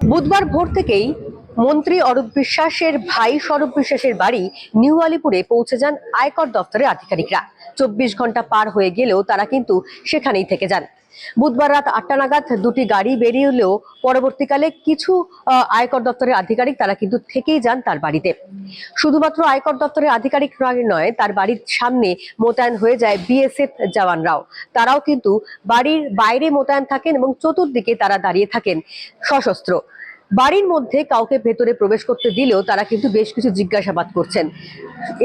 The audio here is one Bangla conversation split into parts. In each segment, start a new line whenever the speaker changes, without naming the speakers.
বুধবার ভোর থেকেই মন্ত্রী অরূপ বিশ্বাসের ভাই স্বরূপ বিশ্বাসের বাড়ি নিউ আলিপুরে পৌঁছে যান আয়কর দপ্তরের আধিকারিকরা। চব্বিশ ঘণ্টা পার হয়ে গেলেও তারা কিন্তু সেখানেই থেকে যান। বুধবার রাত আটটা নাগাদ দুটি গাড়ি বেরিয়েলেও পরবর্তীকালে কিছু আয়কর দপ্তরের আধিকারিক তারা কিন্তু থেকেই যান তার বাড়িতে। শুধুমাত্র আয়কর দপ্তরের আধিকারিক নয়, তার বাড়ির সামনে মোতায়েন হয়ে যায় বিএসএফ জওয়ানরাও। তারাও কিন্তু বাড়ির বাইরে মোতায়েন থাকেন এবং চতুর্দিকে তারা দাঁড়িয়ে থাকেন সশস্ত্র। বাড়ির মধ্যে কাউকে ভেতরে প্রবেশ করতে দিলেও তারা কিন্তু বেশ কিছু জিজ্ঞাসাবাদ করছেন।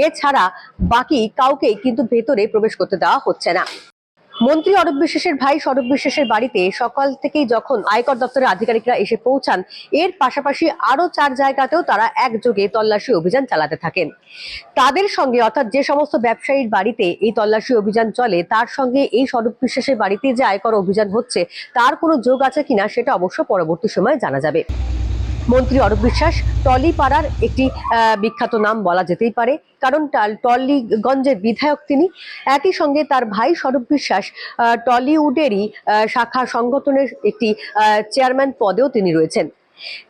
এছাড়া বাকি কাউকে কিন্তু ভেতরে প্রবেশ করতে দেওয়া হচ্ছে না। মন্ত্রী অরূপ বিশ্বাসের ভাই স্বরূপ বিশ্বাসের বাড়িতে সকাল থেকেই যখন আয়কর দপ্তরের আধিকারিকরা এসে পৌঁছান, এর পাশাপাশি আরও চার জায়গাতেও তারা একযোগে তল্লাশি অভিযান চালাতে থাকেন। তাদের সঙ্গে অর্থাৎ যে সমস্ত ব্যবসায়ীর বাড়িতে এই তল্লাশি অভিযান চলে, তার সঙ্গে এই স্বরূপ বিশ্বাসের বাড়িতে যে আয়কর অভিযান হচ্ছে, তার কোনো যোগ আছে কিনা সেটা অবশ্য পরবর্তী সময় জানা যাবে। মন্ত্রী অরূপ বিশ্বাস, টলিপাড়ার একটি বিখ্যাত নাম বলা যেতেই পারে। কারণ টলিগঞ্জের বিধায়ক তিনি। একই সঙ্গে তার ভাই স্বরূপ বিশ্বাস টলিউডেরই শাখা সংগঠনের একটি চেয়ারম্যান পদেও তিনি রয়েছেন।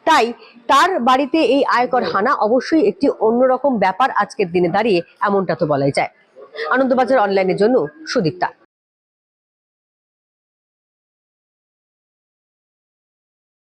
তাই তার বাড়িতে এই আয়কর হানা অবশ্যই একটি অন্যরকম ব্যাপার আজকের দিনে দাঁড়িয়ে এমনটা তো বলাই যায়। আনন্দবাজার অনলাইনের জন্য সুদীপ্তা।